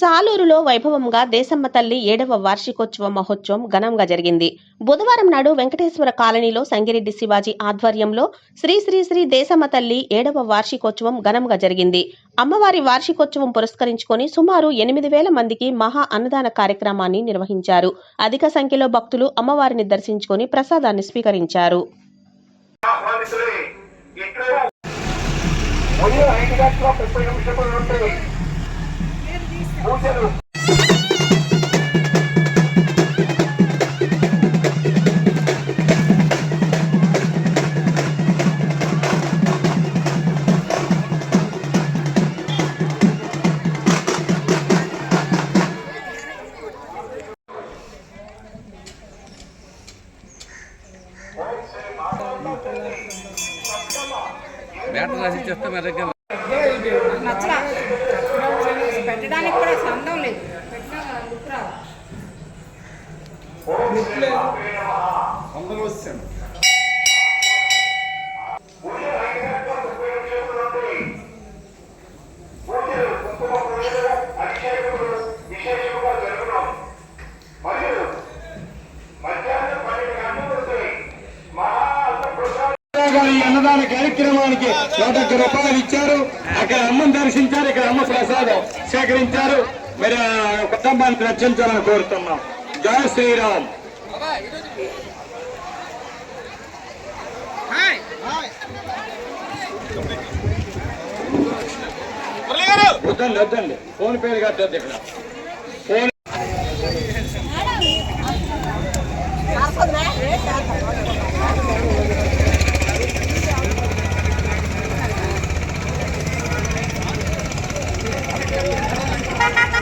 సాలూరులో వైభవంగా దేశమ్మ తల్లి ఏడవ వార్షికోత్సవ మహోత్సవం ఘనంగా జరిగింది. బుధవారం నాడు వెంకటేశ్వర కాలనీలో సంగిరెడ్డి శివాజీ ఆధ్వర్యంలో శ్రీ శ్రీ శ్రీ దేశమ్మ తల్లి ఏడవ వార్షికోత్సవం ఘనంగా జరిగింది. అమ్మవారి వార్షికోత్సవం పురస్కరించుకొని సుమారు ఎనిమిది వేల మందికి మహా అన్నదాన కార్యక్రమాన్ని నిర్వహించారు. అధిక సంఖ్యలో భక్తులు అమ్మవారిని దర్శించుకొని ప్రసాదాన్ని స్వీకరించారు. ఇక్కడ ఐదు గంటల ముప్పై నిమిషములు నుండి బ్యాటర్ రాసి ఇచ్చేస్తే మా దగ్గర నచ్చలా? పెట్టడానికి కూడా సందం లేదు. పెట్టినా లుక్ రాదు. గారి అన్నదాన కార్యక్రమానికి నూట రూపాయలు ఇచ్చారు. అక్కడ అమ్మని దర్శించారు. ఇక్కడ అమ్మ ప్రసాదం సేకరించారు. మరి కుటుంబానికి రక్షించాలని కోరుతున్నాం. జయ శ్రీరామ్. వద్దండి వద్దండి. ఫోన్ పేరు కట్టద్దు ఇక్కడ. Phone ha ha ha!